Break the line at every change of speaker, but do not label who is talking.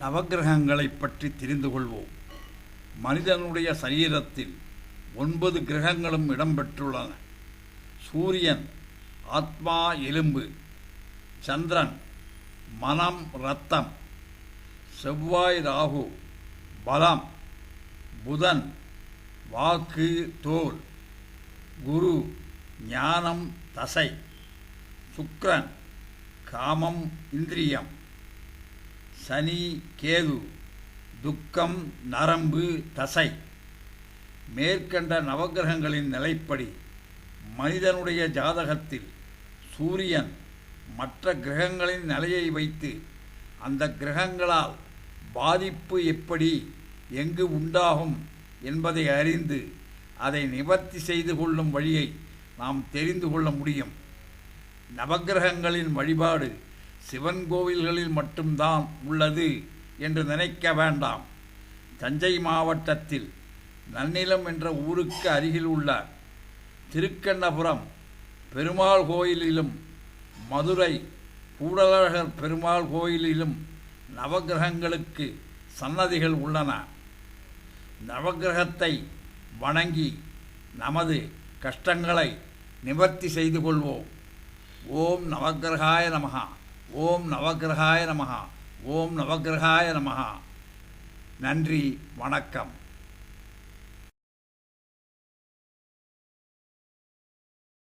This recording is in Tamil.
நவக்கிரகங்களைப் பற்றி தெரிந்து கொள்வோம். மனிதனுடைய சரீரத்தில் ஒன்பது கிரகங்களும் இடம்பெற்றுள்ளன. சூரியன் ஆத்மா எலும்பு சந்திரன் மனம் ரத்தம் செவ்வாய் ராகு பலம் புதன் வாக்கு தோல் குரு ஞானம் தசை சுக்ரன் காமம் இந்திரியம். சனி கேது துக்கம் நரம்பு தசை. மேற்கண்ட நவக்கிரகங்களின் நிலைப்படி மனிதனுடைய ஜாதகத்தில் சூரியன் மற்ற கிரகங்களின் நிலையை வைத்து அந்த கிரகங்களால் பாதிப்பு எப்படி எங்கு உண்டாகும் என்பதை அறிந்து அதை நிவர்த்தி செய்து கொள்ளும் வழியை நாம் தெரிந்து கொள்ள முடியும். நவக்கிரகங்களின் வழிபாடு சிவன் கோவில்களில் மட்டும்தான் உள்ளது என்று நினைக்க வேண்டாம். தஞ்சை மாவட்டத்தில் நன்னிலம் என்ற ஊருக்கு அருகில் உள்ள திருக்கண்ணபுரம் பெருமாள் கோயிலிலும் மதுரை கூடலழகர் பெருமாள் கோயிலிலும் நவக்கிரகங்களுக்கு சன்னதிகள் உள்ளன. நவக்கிரகத்தை வணங்கி நமது கஷ்டங்களை நிவர்த்தி செய்து கொள்வோம். ஓம் நவக்கிரகாய நமகா ஓம் நவகிரகாய நமகா ஓம் நவகிரகாய நமகா நன்றி வணக்கம்.